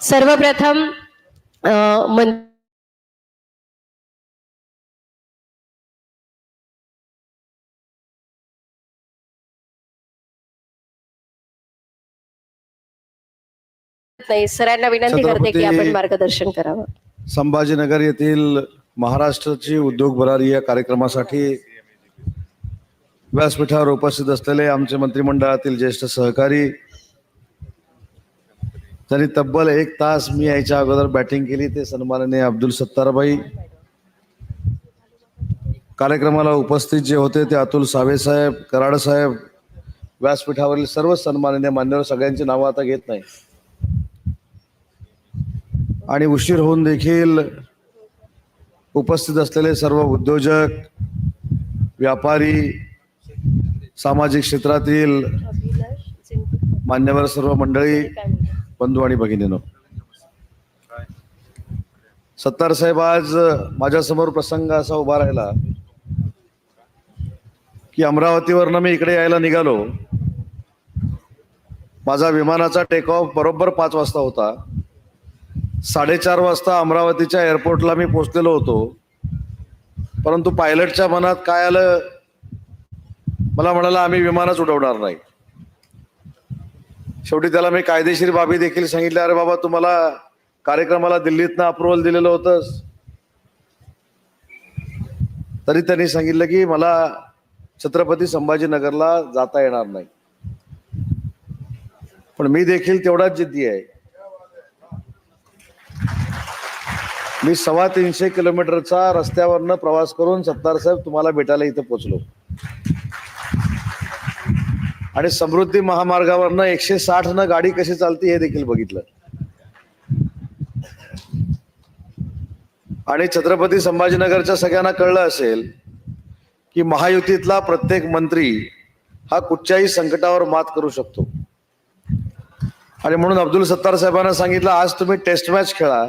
सर्वप्रथम मन नाही सरांना विनंती करते की आपण मार्गदर्शन करावं. संभाजीनगर येथील महाराष्ट्राची उद्योग भरारी या कार्यक्रमासाठी व्यासपीठावर उपस्थित असलेले आमचे मंत्रिमंडळातील ज्येष्ठ सहकारी त्यांनी तब्बल एक तास मी यायच्या अगोदर बॅटिंग केली. ते सन्माननीय अब्दुल सत्तारबाई. कार्यक्रमाला उपस्थित जे होते ते अतुल सावेसाहेब साहेब कराड साहेब व्यासपीठावरील सर्व सन्माननीय मान्यवर सगळ्यांची नावं आता घेत नाही आणि उशीर होऊन देखील उपस्थित असलेले सर्व उद्योजक व्यापारी सामाजिक क्षेत्रातील मान्यवर सर्व मंडळी बंधू आणि भगिनीनो. सत्तार साहेब आज माझ्यासमोर प्रसंग असा उभा राहिला की अमरावतीवरनं मी इकडे यायला निघालो. माझा विमानाचा टेक ऑफ बरोबर पाच वाजता होता. साडेचार वाजता अमरावतीच्या एअरपोर्टला मी पोचलेलो होतो. परंतु पायलटच्या मनात काय आलं? मला म्हणाला आम्ही विमानच उडवणार नाही. शेवटी त्याला मी कायदेशीर बाबी देखील सांगितल्या. अरे बाबा तुम्हाला कार्यक्रमाला दिल्लीतनं अप्रुव्हल दिलेलं होतं तरी त्यांनी सांगितलं की मला छत्रपती संभाजीनगरला जाता येणार नाही. पण मी देखील तेवढाच जिद्दी आहे. मी सव्वा तीनशे किलोमीटरचा रस्त्यावरनं प्रवास करून सत्तार साहेब तुम्हाला भेटायला इथं पोचलो आणि समृद्धी महामार्गावरनं एकशे साठ न गाडी कशी चालते हे देखील बघितलं. आणि छत्रपती संभाजीनगरच्या सगळ्यांना कळलं असेल की महायुतीतला प्रत्येक मंत्री हा कुठच्याही संकटावर मात करू शकतो. आणि म्हणून अब्दुल सत्तार साहेबांना सांगितलं आज तुम्ही टेस्ट मॅच खेळा.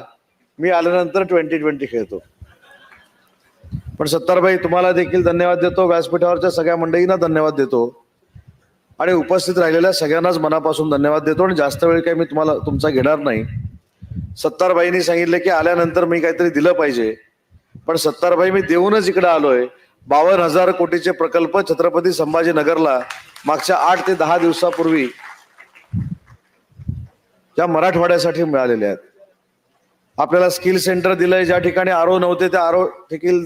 मी आल्यानंतर ट्वेंटी ट्वेंटी खेळतो. पण सत्तारभाई तुम्हाला देखील धन्यवाद देतो. व्यासपीठावरच्या सगळ्या मंडळींना धन्यवाद देतो. आणि उपस्थित राहिलेल्या सगळ्यांनाच मनापासून धन्यवाद देतो आणि जास्त वेळ काही मी तुम्हाला तुमचा घेणार नाही. सत्तारबाईंनी सांगितले की आल्यानंतर मी काहीतरी दिलं पाहिजे. पण सत्तारबाई मी देऊनच इकडे आलोय. बावन्न हजार कोटीचे प्रकल्प छत्रपती संभाजीनगरला मागच्या आठ ते दहा दिवसापूर्वी त्या मराठवाड्यासाठी मिळालेल्या आहेत. आपल्याला स्किल सेंटर दिलंय ज्या ठिकाणी आरो नव्हते त्या आरो देखील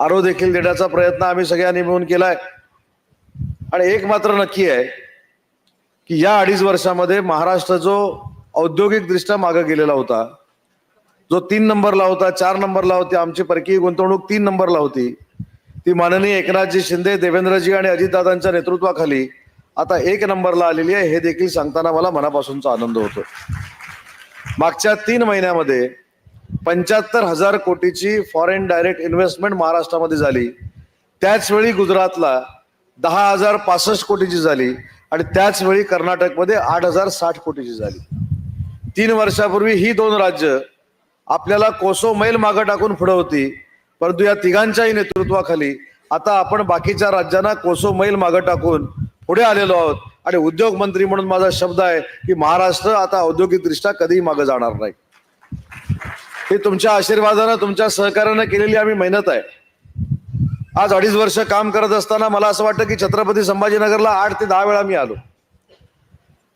आरो देखील देण्याचा प्रयत्न आम्ही सगळ्यांनी मिळून केलाय. आणि एक मात्र नक्की आहे की या अडीच वर्षामध्ये महाराष्ट्र जो औद्योगिकदृष्ट्या मागे गेलेला होता जो तीन नंबरला होता चार नंबरला होती आमची परकीय गुंतवणूक तीन नंबरला होती ती माननीय एकनाथजी शिंदे देवेंद्रजी आणि अजितदादांच्या नेतृत्वाखाली आता एक नंबरला आलेली आहे हे देखील सांगताना मला मनापासूनचा आनंद होतो मागच्या तीन महिन्यामध्ये पंच्याहत्तर हजार कोटीची फॉरेन डायरेक्ट इन्व्हेस्टमेंट महाराष्ट्रामध्ये झाली. त्याचवेळी गुजरातला दहा हजार पासष्ट कोटीची झाली आणि त्याच वेळी कर्नाटकमध्ये आठ हजार साठ कोटीची झाली. तीन वर्षापूर्वी ही दोन राज्य आपल्याला कोसो मैल मागं टाकून पुढे होती परंतु या तिघांच्याही नेतृत्वाखाली आता आपण बाकीच्या राज्यांना कोसो मैल मागं टाकून पुढे आलेलो आहोत. आणि उद्योग मंत्री म्हणून माझा शब्द आहे की महाराष्ट्र आता औद्योगिकदृष्ट्या कधीही मागं जाणार नाही. ही तुमच्या आशीर्वादानं तुमच्या सहकार्यानं केलेली आम्ही मेहनत आहे. आज अडीच वर्ष काम करत असताना मला असं वाटतं की छत्रपती संभाजीनगरला आठ ते दहा वेळा मी आलो.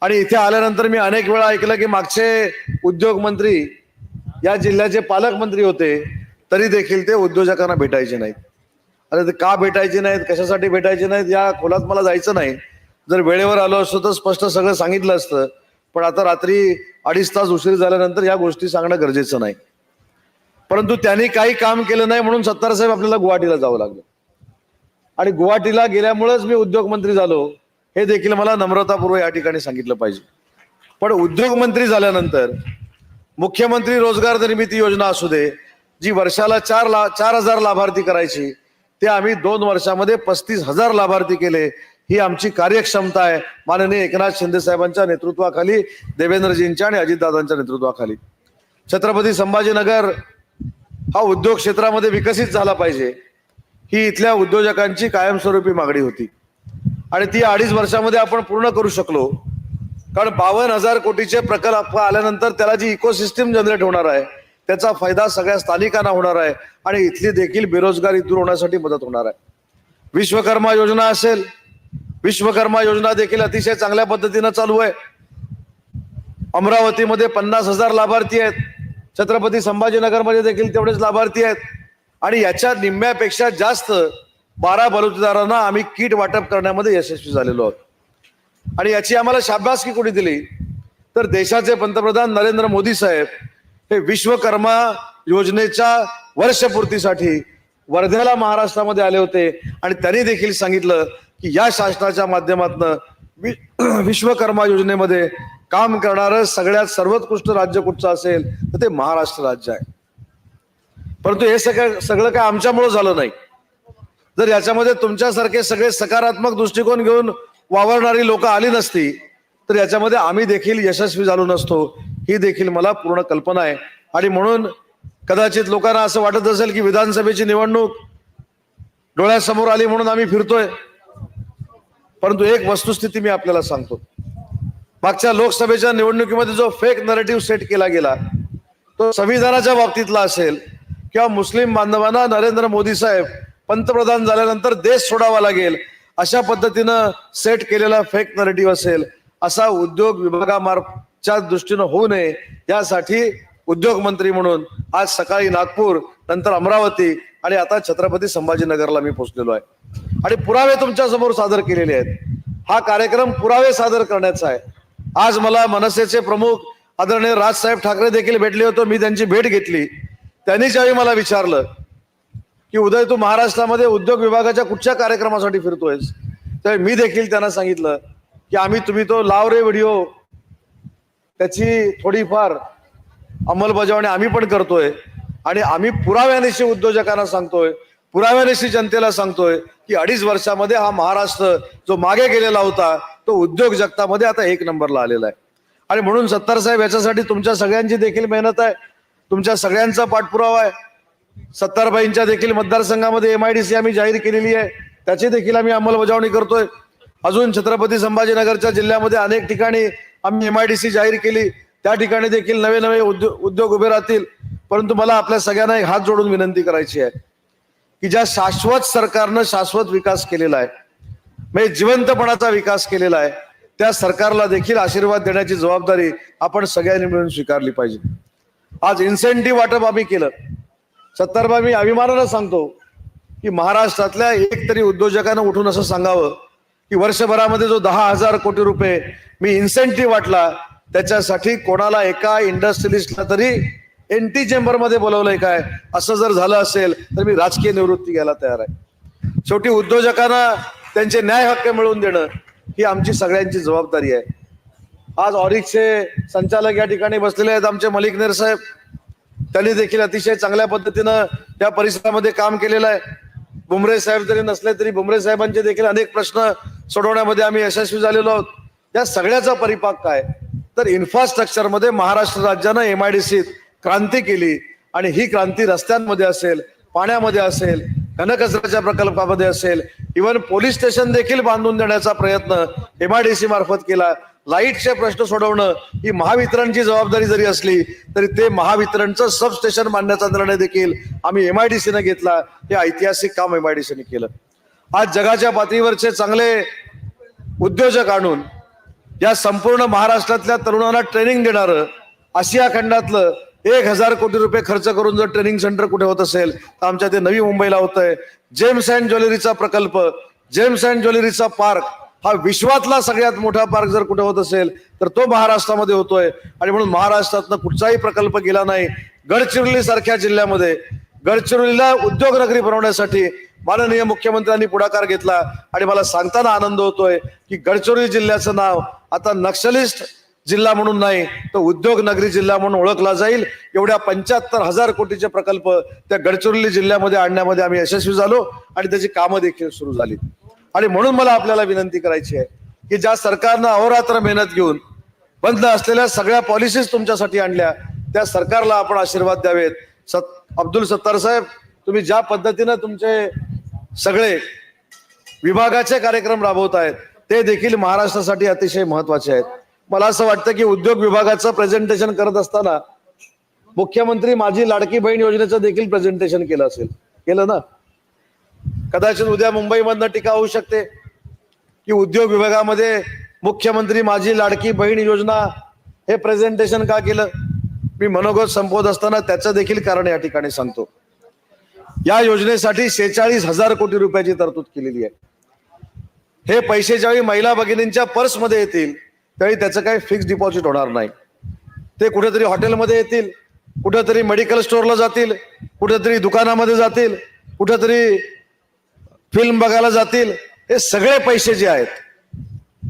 आणि इथे आल्यानंतर मी अनेक वेळा ऐकलं की मागचे उद्योग मंत्री या जिल्ह्याचे पालकमंत्री होते तरी देखील ते उद्योजकांना भेटायचे नाहीत. अरे ते का भेटायचे नाहीत? कशासाठी भेटायचे नाहीत? या खोलात मला जायचं नाही. जर वेळेवर आलो असतो तर स्पष्ट सगळं सांगितलं असतं. पण आता रात्री अडीच तास उशीर झाल्यानंतर या गोष्टी सांगणं गरजेचं नाही. परंतु त्यांनी काही काम केलं नाही म्हणून सत्तार साहेब आपल्याला गुवाहाटीला जावं लागलं. आणि गुवाहाटीला गेल्यामुळेच मी उद्योगमंत्री झालो हे देखील मला नम्रतापूर्वक या ठिकाणी सांगितलं पाहिजे. पण उद्योगमंत्री झाल्यानंतर मुख्यमंत्री रोजगार निर्मिती योजना असू दे जी वर्षाला चार ला चार हजार लाभार्थी करायची ते आम्ही दोन वर्षामध्ये पस्तीस हजार लाभार्थी केले ही आमची कार्यक्षमता आहे. माननीय एकनाथ शिंदे साहेबांच्या नेतृत्वाखाली देवेंद्रजींच्या आणि अजितदादांच्या नेतृत्वाखाली. छत्रपती संभाजीनगर हा उद्योग क्षेत्रामध्ये विकसित झाला पाहिजे. ही इथल्या उद्योजकांची कायमस्वरूपी मागणी होती. आणि ती अडीच वर्षामध्ये आपण पूर्ण करू शकलो. कारण बावन्न हजार कोटीचे प्रकल्प आल्यानंतर त्याला जी इकोसिस्टम जनरेट होणार आहे त्याचा फायदा सगळ्या स्थानिकांना होणार आहे आणि इथली देखील बेरोजगारी दूर होण्यासाठी मदत होणार आहे. विश्वकर्मा योजना असेल विश्वकर्मा योजना देखील अतिशय चांगल्या पद्धतीनं चालू आहे. अमरावतीमध्ये पन्नास हजार लाभार्थी आहेत. छत्रपती संभाजीनगरमध्ये देखील तेवढेच लाभार्थी आहेत. आणि याच्या निम्म्यापेक्षा जास्त बारा बलुतेदारांना आम्ही किट वाटप करण्यामध्ये यशस्वी झालेलो आहोत. आणि याची आम्हाला शाबासकी कोणी दिली? तर देशाचे पंतप्रधान नरेंद्र मोदी साहेब हे विश्वकर्मा योजनेच्या वर्षपूर्तीसाठी वर्ध्याला महाराष्ट्रामध्ये आले होते. आणि त्यांनी देखील सांगितलं की या शासनाच्या माध्यमातून विश्वकर्मा योजनेमध्ये काम करणारं सगळ्यात सर्वोत्कृष्ट राज्य कुठचं असेल? तर ते महाराष्ट्र राज्य आहे. परंतु हे सगळं सगळं काय आमच्यामुळं झालं नाही. जर याच्यामध्ये तुमच्यासारखे सगळे सकारात्मक दृष्टिकोन घेऊन वावरणारी लोक आली नसती तर याच्यामध्ये आम्ही देखील यशस्वी झालो नसतो ही देखील मला पूर्ण कल्पना आहे. आणि म्हणून कदाचित लोकांना असं वाटत असेल की विधानसभेची निवडणूक डोळ्यासमोर आली म्हणून आम्ही फिरतोय. परंतु एक वस्तुस्थिती मी आपल्याला सांगतो. मागच्या लोकसभेच्या निवडणुकीमध्ये जो फेक नरेटिव्ह सेट केला गेला तो संविधानाच्या बाबतीतला असेल किंवा मुस्लिम बांधवांना नरेंद्र मोदी साहेब पंतप्रधान झाल्यानंतर देश सोडावा लागेल अशा पद्धतीनं सेट केलेला फेक नरेटिव्ह असेल असा उद्योग विभागामार्फतच्या दृष्टीनं होऊ नये यासाठी उद्योग मंत्री म्हणून आज सकाळी नागपूर नंतर अमरावती आणि आता छत्रपती संभाजीनगरला मी पोहोचलेलो आहे. आणि पुरावे तुमच्यासमोर सादर केलेले आहेत. हा कार्यक्रम पुरावे सादर करण्याचा आहे. आज मला मनसेचे प्रमुख आदरणीय राजसाहेब ठाकरे देखील भेटले होते मी त्यांची भेट घेतली. त्यांनी ज्यावेळी मला विचारलं की उदय तू महाराष्ट्रामध्ये उद्योग विभागाच्या कुठच्या कार्यक्रमासाठी फिरतोयस? तर मी देखील त्यांना सांगितलं की आम्ही तुम्ही तो लाव रे व्हिडिओ. त्याची थोडीफार अंमलबजावणी आम्ही पण करतोय आणि आम्ही पुराव्यानिशी उद्योजकांना सांगतोय पुराव्यानिशी जनतेला सांगतोय की अडीच वर्षामध्ये हा महाराष्ट्र जो मागे गेलेला होता तो उद्योग जगतामध्ये आता एक नंबरला आलेला आहे. आणि म्हणून सत्तार साहेब याच्यासाठी तुमच्या सगळ्यांची देखील मेहनत आहे. तुमच्या सगळ्यांचा पाठपुरावा आहे. सत्तारबाईंच्या देखील मतदारसंघामध्ये एम आय डी सी आम्ही जाहीर केलेली आहे. त्याची देखील आम्ही अंमलबजावणी करतोय. अजून छत्रपती संभाजीनगरच्या जिल्ह्यामध्ये अनेक ठिकाणी आम्ही एम आय डी सी जाहीर केली. त्या ठिकाणी देखील नवे नवे उद्योग उद्योग उभे राहतील. परंतु मला आपल्या सगळ्यांना एक हात जोडून विनंती करायची आहे की ज्या शाश्वत सरकारनं शाश्वत विकास केलेला आहे म्हणजे जिवंतपणाचा विकास केलेला आहे त्या सरकारला देखील आशीर्वाद देण्याची जबाबदारी आपण सगळ्यांनी मिळून स्वीकारली पाहिजे. आज इन्सेंटिव्ह वाटप आम्ही केलं. सत्तारबा मी अभिमानानं सांगतो की महाराष्ट्रातल्या एक तरी उद्योजकानं उठून असं सांगावं की वर्षभरामध्ये जो दहा हजार कोटी रुपये मी इन्सेंटिव्ह वाटला त्याच्यासाठी कोणाला एका इंडस्ट्रियलिस्टला तरी एन टी चेंबरमध्ये बोलवलंय काय? असं जर झालं असेल तर मी राजकीय निवृत्ती घ्यायला तयार आहे. शेवटी उद्योजकांना त्यांचे न्याय हक्क मिळवून देणं ही आमची सगळ्यांची जबाबदारी आहे. आज ऑरिकचे संचालक या ठिकाणी बसलेले आहेत आमचे मलिक नेर साहेब. त्यांनी देखील अतिशय चांगल्या पद्धतीनं त्या परिसरामध्ये काम केलेलं आहे. बुमरे साहेब जरी नसले तरी बुमरे साहेबांचे देखील अनेक प्रश्न सोडवण्यामध्ये आम्ही यशस्वी झालेलो आहोत. या सगळ्याचा परिपाक काय? तर इन्फ्रास्ट्रक्चरमध्ये महाराष्ट्र राज्यानं एम आय डी सीत क्रांती केली आणि ही क्रांती रस्त्यांमध्ये असेल पाण्यामध्ये असेल घनकचऱ्याच्या प्रकल्पामध्ये असेल इव्हन पोलीस स्टेशन देखील बांधून देण्याचा प्रयत्न एमआयडीसी मार्फत केला. लाईटचे प्रश्न सोडवणं ही महावितरणची जबाबदारी जरी असली तरी ते महावितरणचं सबस्टेशन मांडण्याचा निर्णय देखील आम्ही एमआयडीसीनं घेतला. हे ऐतिहासिक काम एमआयडीसीने केलं. आज जगाच्या पातळीवरचे चांगले उद्योजक आणून या संपूर्ण महाराष्ट्रातल्या तरुणांना ट्रेनिंग देणारं आशिया खंडातलं एक हजार कोटी रुपये खर्च करून जर ट्रेनिंग सेंटर कुठे होत असेल तर आमच्या ते नवी मुंबईला होत आहे जेम्स अँड ज्वेलरीचा प्रकल्प जेम्स अँड ज्वेलरीचा पार्क हा विश्वातला सगळ्यात मोठा पार्क जर कुठे होत असेल तर तो महाराष्ट्रामध्ये होतोय. आणि म्हणून महाराष्ट्रातनं कुठचाही प्रकल्प गेला नाही. गडचिरोली सारख्या जिल्ह्यामध्ये गडचिरोलीला उद्योग नगरी बनवण्यासाठी माननीय मुख्यमंत्र्यांनी पुढाकार घेतला. आणि मला सांगताना आनंद होतोय की गडचिरोली जिल्ह्याचं नाव आता नक्षलिस्ट जिल्हा म्हणून नाही तर उद्योग नगरी जिल्हा म्हणून ओळखला जाईल. एवढ्या पंच्याहत्तर हजार कोटीचे प्रकल्प त्या गडचिरोली जिल्ह्यामध्ये आणण्यामध्ये आम्ही यशस्वी झालो. आणि त्याची कामं देखील सुरू झाली. आणि म्हणून मला आपल्याला विनंती करायची आहे की ज्या सरकारनं अहोरात्र मेहनत घेऊन बंद असलेल्या सगळ्या पॉलिसीज तुमच्यासाठी आणल्या त्या सरकारला आपण आशीर्वाद द्यावेत. सत अब्दुल सत्तार साहेब तुम्ही ज्या पद्धतीनं तुमचे सगळे विभागाचे कार्यक्रम राबवत आहेत ते देखील महाराष्ट्रासाठी अतिशय महत्त्वाचे आहेत. मला असं वाटतं की उद्योग विभागाचं प्रेझेंटेशन करत असताना मुख्यमंत्री माझी लाडकी बहीण योजनेचं देखील प्रेझेंटेशन केलं असेल. केलं ना? कदाचित उद्या मुंबईमधनं टीका होऊ शकते की उद्योग विभागामध्ये मुख्यमंत्री माझी लाडकी बहीण योजना हे प्रेझेंटेशन का केलं? मी मनोगत संपवत असताना त्याचं देखील कारण या ठिकाणी सांगतो. या योजनेसाठी शेहेचाळीस हजार कोटी रुपयाची तरतूद केलेली आहे. हे पैसे ज्यावेळी महिला भगिनींच्या पर्समध्ये येतील त्यावेळी त्याचं काही फिक्स डिपॉझिट होणार नाही. ते कुठेतरी हॉटेलमध्ये येतील कुठेतरी मेडिकल स्टोअरला जातील कुठेतरी दुकानामध्ये जातील कुठेतरी फिल्म बघायला जातील हे सगळे पैसे जे आहेत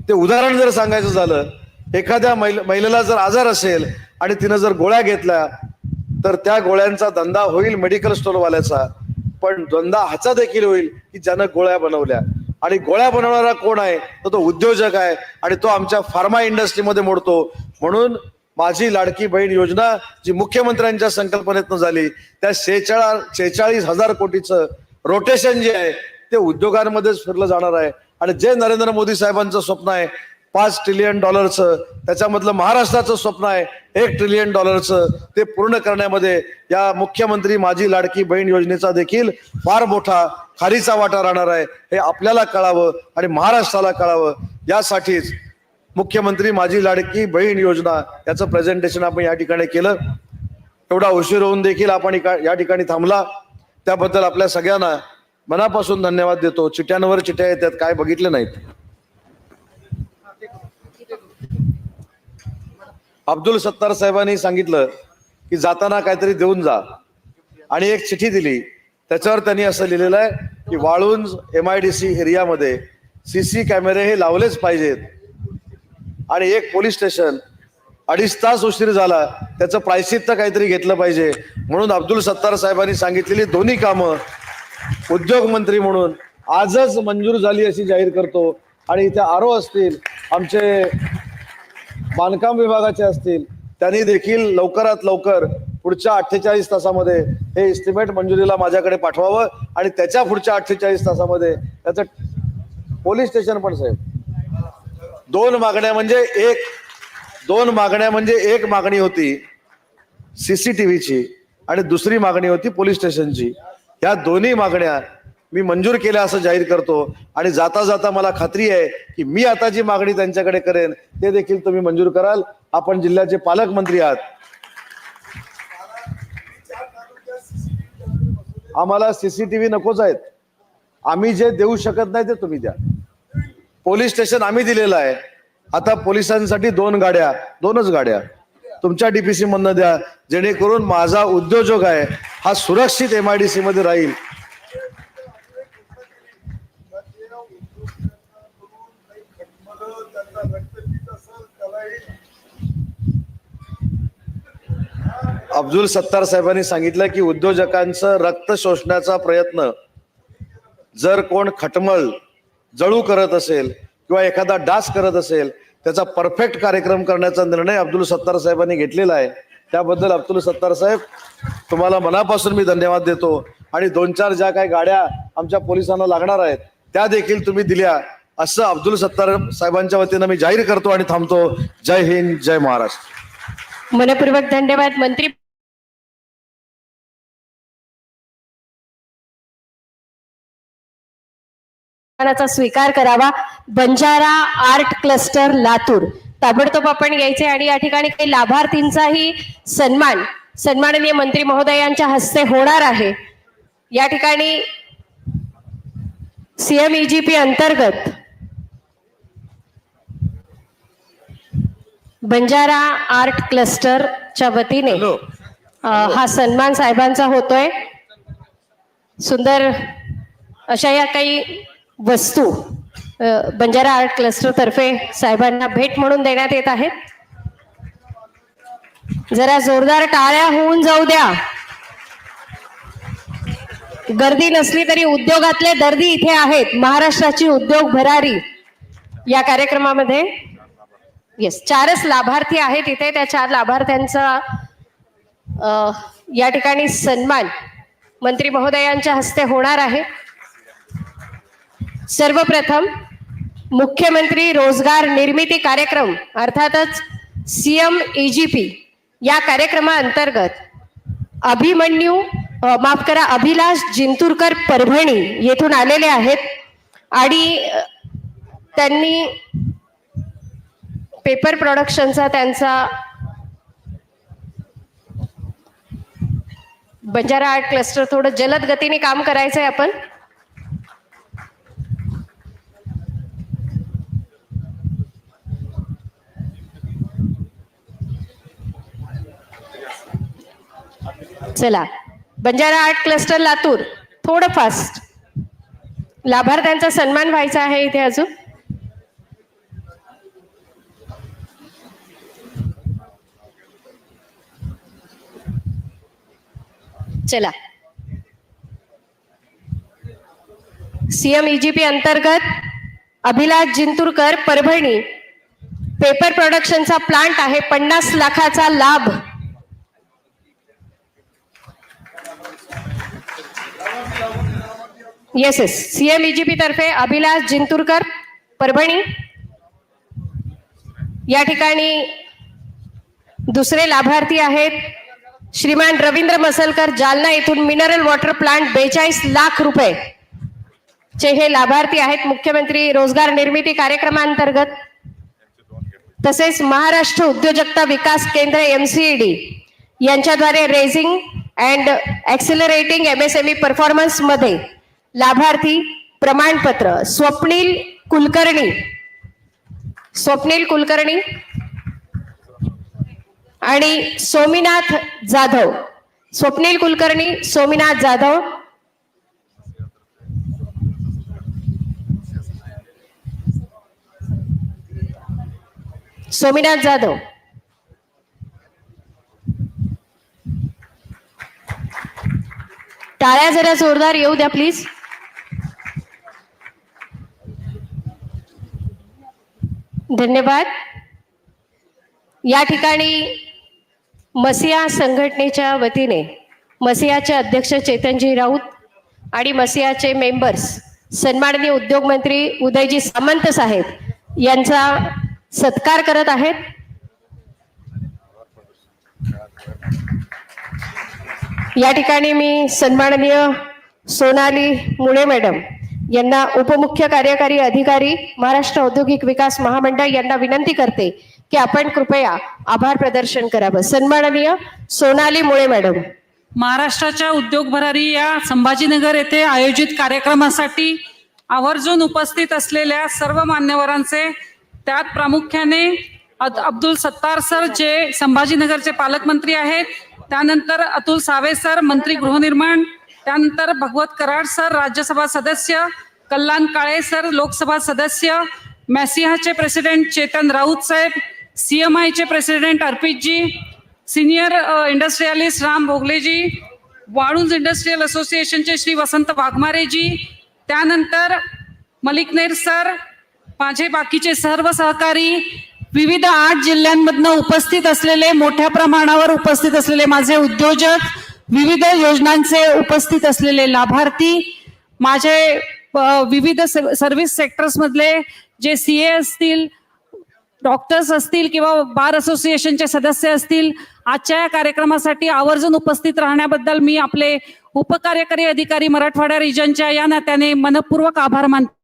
ते उदाहरण जर सांगायचं झालं एखाद्या महिलेला जर आजार असेल आणि तिनं जर गोळ्या घेतल्या तर त्या गोळ्यांचा धंदा होईल मेडिकल स्टोअरवाल्याचा पण धंदा ह्याचा देखील होईल की ज्यानं गोळ्या बनवल्या. आणि गोळ्या बनवणारा कोण आहे? तर तो उद्योजक आहे आणि तो आमच्या फार्मा इंडस्ट्रीमध्ये मोडतो. म्हणून माझी लाडकी बहीण योजना जी मुख्यमंत्र्यांच्या संकल्पनेतनं झाली त्या शेचाळ शेहेचाळीस हजार कोटीचं रोटेशन जे आहे ते उद्योगांमध्येच फिरलं जाणार आहे. आणि जे नरेंद्र मोदी साहेबांचं स्वप्न आहे पाच ट्रिलियन डॉलरचं त्याच्यामधलं महाराष्ट्राचं स्वप्न आहे एक ट्रिलियन डॉलरचं ते पूर्ण करण्यामध्ये या मुख्यमंत्री माझी लाडकी बहीण योजनेचा देखील फार मोठा खारीचा वाटा राहणार आहे. हे आपल्याला कळावं आणि महाराष्ट्राला कळावं. यासाठीच मुख्यमंत्री माझी लाडकी बहीण योजना याचं प्रेझेंटेशन आपण या ठिकाणी केलं. एवढा उशीर होऊन देखील आपण या ठिकाणी थांबला. त्याबद्दल आपल्या सगळ्यांना मनापासून धन्यवाद देतो. चिट्यांवर चिट्या येतात काय बघितले नाहीत. अब्दुल सत्तार साहेबांनी सांगितलं की जाताना काहीतरी देऊन जा. आणि एक चिठी दिली. त्याच्यावर त्यांनी असं लिहिलेलं आहे की Waluj M I D C एरियामध्ये सी कॅमेरे हे लावलेच पाहिजेत. आणि एक पोलीस स्टेशन अडीच तास उशीर झाला. त्याचं प्रायसित काहीतरी घेतलं पाहिजे. म्हणून अब्दुल सत्तार साहेबांनी सांगितलेली दोन्ही कामं उद्योग मंत्री म्हणून आजच मंजूर झाली अशी जाहीर करतो. आणि इथे आरो असतील आमचे बांधकाम विभागाचे असतील त्यांनी देखील लवकरात लवकर पुढच्या अठ्ठेचाळीस तासामध्ये हे इस्टिमेट मंजुरीला माझ्याकडे पाठवावं. आणि त्याच्या पुढच्या अठ्ठेचाळीस तासामध्ये त्याचं पोलीस स्टेशन पण साहेब. दोन मागण्या म्हणजे एक दोन मागण्या म्हणजे एक मागणी होती सीसीटीव्हीची आणि दुसरी मागणी होती पोलीस स्टेशनची. या दोन्ही मागण्या मी मंजूर केल्या असं जाहीर करतो. आणि जाता जाता मला खात्री आहे की मी आता जी मागणी त्यांच्याकडे करेन ते देखील तुम्ही मंजूर कराल. आपण जिल्ह्याचे पालकमंत्री आहात. आम्हाला सीसीटीव्ही नकोच आहेत. आम्ही जे देऊ शकत नाही ते तुम्ही द्या. पोलीस स्टेशन आम्ही दिलेलं आहे. आता पोलिसांसाठी दोन गाड्या दोनच गाड्या. तुमच्या डीपीसी मधनं द्या. जेणेकरून माझा उद्योजक आहे हा सुरक्षित एम आय डी सी मध्ये राहील. अब्दुल सत्तार साहेबांनी सांगितलं की उद्योजकांचं रक्त शोषण्याचा प्रयत्न. जर कोण खटमळ जळू करत असेल किंवा एखादा डास करत असेल त्याचा परफेक्ट कार्यक्रम करण्याचा निर्णय अब्दुल सत्तार साहेबांनी घेतलेला आहे. त्याबद्दल अब्दुल सत्तार साहेब तुम्हाला मनापासून मी धन्यवाद देतो. आणि दोन चार ज्या काही गाड्या आमच्या पोलिसांना लागणार आहेत त्या देखील तुम्ही दिल्या. असं अब्दुल सत्तार साहेबांच्या वतीनं मी जाहीर करतो आणि थांबतो. जय हिंद जय महाराष्ट्र. मनपूर्वक धन्यवाद मंत्री स्वीकार करावा. Banjara art cluster Latur. ताबडतोब आपण घ्यायचे आणि या ठिकाणी काही लाभार्थींचाही सन्मान सन्माननीय मंत्री महोदयांच्या हस्ते होणार आहे. या ठिकाणी सीएम ईजीपी अंतर्गत बंजारा आर्ट क्लस्टरच्या वतीने हा सन्मान साहेबांचा होतोय. सुंदर अशा या काही वस्तू बंजारा आर्ट क्लस्टर तर्फे साहेबांना भेट म्हणून देण्यात येत आहेत. जरा जोरदार टाळ्या होऊन जाऊ द्या. गर्दी नसली तरी उद्योगातले दर्दी इथे आहेत. महाराष्ट्राची उद्योग भरारी. या कार्यक्रमामध्ये येस चारच लाभार्थी आहेत इथे. त्या चार लाभार्थ्यांचा या ठिकाणी सन्मान मंत्री महोदयांच्या हस्ते होणार आहे. सर्वप्रथम मुख्यमंत्री रोजगार निर्मिती कार्यक्रम अर्थातच सीएम पी या कार्यक्रमाअंतर्गत अभिमन्यू माफ करा अभिलाष जिंतूरकर परभणी येथून आलेले आहेत. आणि त्यांनी पेपर प्रोडक्शनचा त्यांचा बंजारा आर्ट क्लस्टर थोडं जलद गतीने काम करायचं आहे आपण. चला. Banjara art cluster Latur. थोडं फास्ट लाभार्थ्यांचा सन्मान व्हायचा आहे इथे अजून. चला. सीएम ईजीपी अंतर्गत अभिलाष जिंतूरकर परभणी. पेपर प्रोडक्शनचा प्लांट आहे. पन्नास लाखाचा लाभ. येस येस सीएम ईजीपी तर्फे अभिलाष जिंतूरकर परभणी. या ठिकाणी दुसरे लाभार्थी आहेत. श्रीमान रवींद्र मसलकर जालना येथून मिनरल वॉटर प्लांट बेचाळीस लाख रुपये चे हे लाभार्थी आहेत. मुख्यमंत्री रोजगार निर्मिती कार्यक्रमांतर्गत. तसेच महाराष्ट्र उद्योजकता विकास केंद्र एमसीईडी यांच्याद्वारे रेझिंग अँड ऍक्सिलरेटिंग एमएसएमई परफॉर्मन्समध्ये लाभार्थी प्रमाणपत्र स्वप्नील कुलकर्णी. स्वप्नील कुलकर्णी आणि सोमीनाथ जाधव. स्वप्नील कुलकर्णी सोमीनाथ जाधव. सोमीनाथ जाधव. टाळ्या जरा जोरदार येऊ द्या प्लीज धन्यवाद. या ठिकाणी मसिया संघटनेच्या वतीने मसियाचे अध्यक्ष चेतनजी राऊत आणि मसियाचे मेंबर्स सन्माननीय उद्योगमंत्री उदयजी सामंत साहेब यांचा सत्कार करत आहेत. या ठिकाणी मी सन्माननीय सोनाली मुळे मॅडम यांना उपमुख्य कार्यकारी अधिकारी महाराष्ट्र औद्योगिक विकास महामंडळ यांना विनंती करते की आपण कृपया आभार प्रदर्शन करावं. सन्माननीय सोनाली मुळे मॅडम. महाराष्ट्राच्या उद्योग भरारी या संभाजीनगर येथे आयोजित कार्यक्रमासाठी आवर्जून उपस्थित असलेल्या सर्व मान्यवरांचे त्यात प्रामुख्याने अद- अब्दुल सत्तार सर जे संभाजीनगरचे पालकमंत्री आहेत त्यानंतर अतुल सावे सर मंत्री गृहनिर्माण त्यानंतर भगवत कराड सर राज्यसभा सदस्य कल्याण काळे सर लोकसभा सदस्य मॅसिहाचे प्रेसिडेंट चेतन राऊत साहेब सीएमआयचे president Arpit ji senior industrialist Ram Bhogle ji Waluj industrial असोसिएशनचे श्री वसंत वाघमारेजी त्यानंतर मलिकनेर सर माझे बाकीचे सर्व सहकारी विविध आठ जिल्ह्यांमधनं उपस्थित असलेले मोठ्या प्रमाणावर उपस्थित असलेले माझे उद्योजक विविध योजनांचे उपस्थित असलेले लाभार्थी माझे विविध सर्व्हिस सेक्टर्समधले जे सी ए असतील डॉक्टर्स असतील किंवा बार असोसिएशनचे सदस्य असतील आजच्या या कार्यक्रमासाठी आवर्जून उपस्थित राहण्याबद्दल मी आपले उपकार्यकारी अधिकारी मराठवाडा रिजनच्या या नात्याने मनपूर्वक आभार मानतो.